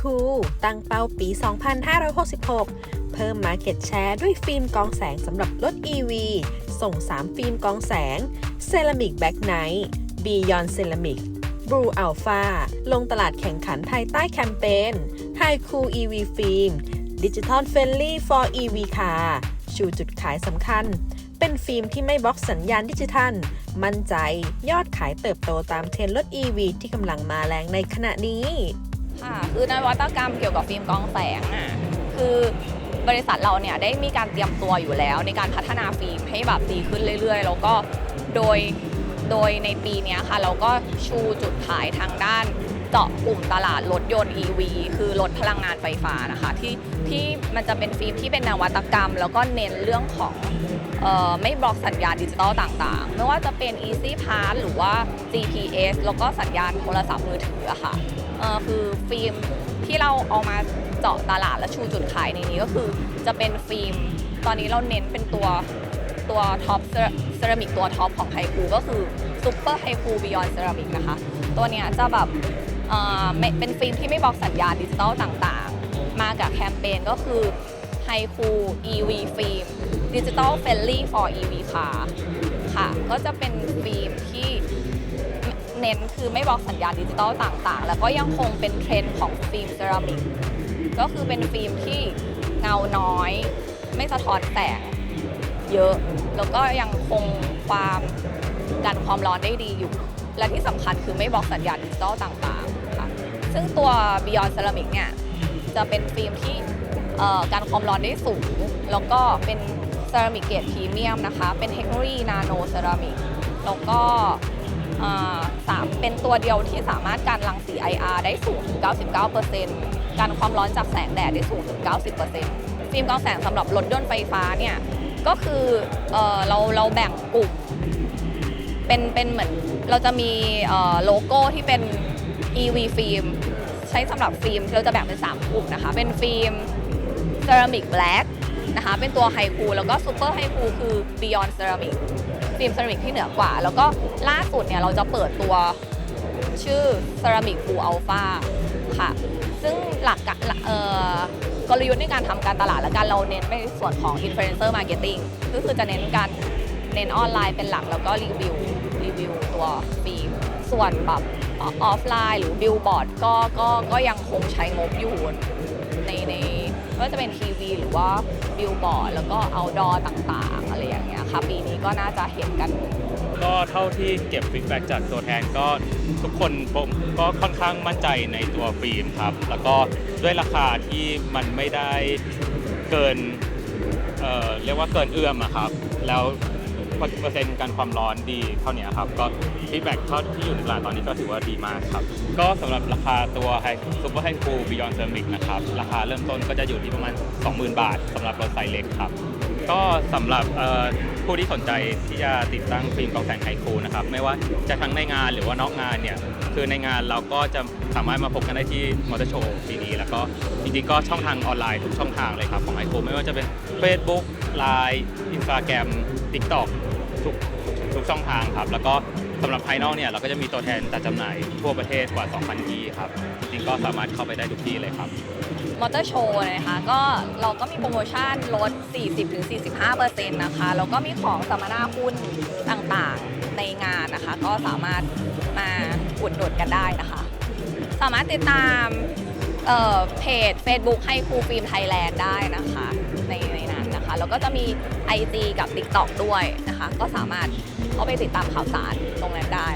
คูตั้งเป้าปี 2566 เพิ่ม Market Share ด้วยฟิล์มกองแสงสำหรับรถ EV ส่ง 3 ฟิล์มกองแสง Ceramic Backlight Beyond Ceramic Blue Alpha ลงตลาดแข่งขันภายใต้แคมเปญ High Cool EV Film Digital Friendly for EV Car ชูจุดขายสำคัญ เป็นฟิล์มที่ไม่บล็อกสัญญาณดิจิทัล มั่นใจยอดขายเติบโตตามเทรนด์รถ EV ที่กำลังมาแรงในขณะนี้ ค่ะคือนวัตกรรมเกี่ยวกับฟิล์มกองแสงอะคือบริษัทเราเนี่ยได้มีการเตรียมตัวอยู่แล้ว ในการพัฒนาฟิล์มให้แบบดีขึ้นเรื่อย ๆ แล้วก็โดยโดยในปีนี้ค่ะ เราก็ชูจุดขายทางด้านเจาะกลุ่มตลาดรถยนต์ EV คือรถพลังงานไฟฟ้านะคะที่ที่มันจะเป็นฟิล์มที่เป็นนวัตกรรม แล้วก็เน้นเรื่องของออไม่บล็อกสัญญาณดิจิตอลต่างๆ ไม่ว่าจะเป็น Easy Pass หรือว่า GPS แล้วก็สัญญาณโทรศัพท์มือถือะค่ะ เออคือฟิล์มที่เราเอามาเจาะตลาดและชูจุดขายในนี้ก็คือจะเป็นฟิล์ม ตอนนี้เราเน้นเป็นตัวตัวท็อปเซรามิกตัวท็อปของไฮคูก็คือซูเปอร์ไฮคูบิยอนเซรามิกนะคะ ตัวเนี้ยจะแบบเออเป็นฟิล์มที่ไม่บอกสัญญาณดิจิตอลต่างๆ มากับแคมเปญก็คือไฮคู EV ฟิล์มดิจิตอลเฟลลี่ for EV car ค่ะ ก็จะเป็นฟิล์มที่ เน้นคือไม่บอกสัญญาณดิจิตอลต่างๆ แล้วก็ยังคงเป็นเทรนด์ของฟิล์มเซรามิกก็คือเป็นฟิล์มที่เงาน้อย ไม่สะท้อนแสงเยอะ แล้วก็ยังคงความกันความร้อนได้ดีอยู่ และที่สำคัญคือไม่บอกสัญญาณดิจิตอลต่างๆค่ะซึ่งตัว Beyond Ceramic เนี่ยจะเป็นฟิล์มที่กันความร้อนได้สูง แล้วก็เป็นเซรามิกเกรดพรีเมียมนะคะ เป็นเทคโนโลยีนาโนเซรามิก แล้วก็ สามเป็นตัวเดียวที่สามารถการรังสี IR ได้สูงถึง 99%การความร้อนจากแสงแดดได้สูงถึง 90%ฟิล์มกรองแสงสำหรับรถยนต์ไฟฟ้าเนี่ยก็คือเออเราเราแบ่งกลุ่มเป็นเป็นเหมือนเราจะมีโลโก้ที่เป็น EV ฟิล์มใช้สำหรับฟิล์มเราจะแบ่งเป็น 3 กลุ่มนะคะ เป็นฟิล์มเซรามิกแบล็กนะคะ เป็นตัวไฮคูแล้วก็ซูเปอร์ไฮคูคือ Beyond Ceramic ฟิล์มเซรามิกที่เหนือกว่า แล้วก็ล่าสุดเนี่ยเราจะเปิดตัวชื่อ Ceramic Blue Alpha ค่ะ ซึ่งหลักกะเอ่อกลยุทธ์ในการทำการตลาดและการเราเน้นในส่วนของ Influencer Marketing ก็คือจะเน้นการเน้นออนไลน์เป็นหลักแล้วก็รีวิวรีวิวตัวฟิล์มส่วนแบบออฟไลน์หรือบิลบอร์ดก็ก็ก็ยังคงใช้งบอยู่ในในไม่ว่าจะเป็นทีวีหรือว่าบิลบอร์ดแล้วก็เอาดอต่างๆ อะไรอย่างเงี้ย คะ ปีนี้ก็น่าจะเห็นกัน ก็เท่าที่เก็บฟีดแบ็กจากตัวแทนก็ทุกคนผมก็ค่อนข้างมั่นใจในตัวฟิล์มครับ แล้วก็ด้วยราคาที่มันไม่ได้เกินเอ่อเรียกว่าเกินเอื้อมอะครับ แล้วเปอร์เซ็นต์การความร้อนดีเท่านี้ครับ ก็ฟีดแบ็กเท่าที่อยู่ในตลาดตอนนี้ก็ถือว่าดีมากครับ ก็สำหรับราคาตัวไฮซูเปอร์ไฮคูบิยอนเซอร์มิกนะครับ ราคาเริ่มต้นก็จะอยู่ที่ประมาณ 20,000 บาทสำหรับรถไซส์เล็กครับ ก็สำหรับผู้ที่สนใจที่จะติดตั้งฟิล์มกองแสงไฮคูนะครับไม่ว่าจะทั้งในงานหรือว่านอกงานเนี่ยคือในงานเราก็จะสามารถมาพบกันได้ที่มอเตอร์โชว์ปีนี้แล้วก็จริงๆก็ช่องทางออนไลน์ทุกช่องทางเลยครับของไฮคูไม่ว่าจะเป็น Facebook Line Instagram TikTok ทุกทุกช่องทางครับ แล้วก็ สำหรับภายนอกเนี่ยเราก็จะมีตัวแทนจัดจำหน่ายทั่วประเทศกว่า 2,000 ที่ครับ จริงๆก็สามารถเข้าไปได้ทุกที่เลยครับ มอเตอร์โชว์นะคะก็เราก็มีโปรโมชั่นลด 40-45%นะคะแล้วก็มีของสัมมนาหุ้นต่างๆในงานนะคะ ก็สามารถมาอุดหนุนกันได้นะคะ สามารถติดตามเอ่อเพจ Facebook ให้ครูฟิล์มไทยแลนด์ได้นะคะในในนั้น นะคะแล้วก็จะมี IG กับ TikTok ด้วยนะคะ ก็สามารถเข้าไปติดตามข่าวสารตรงนั้นได้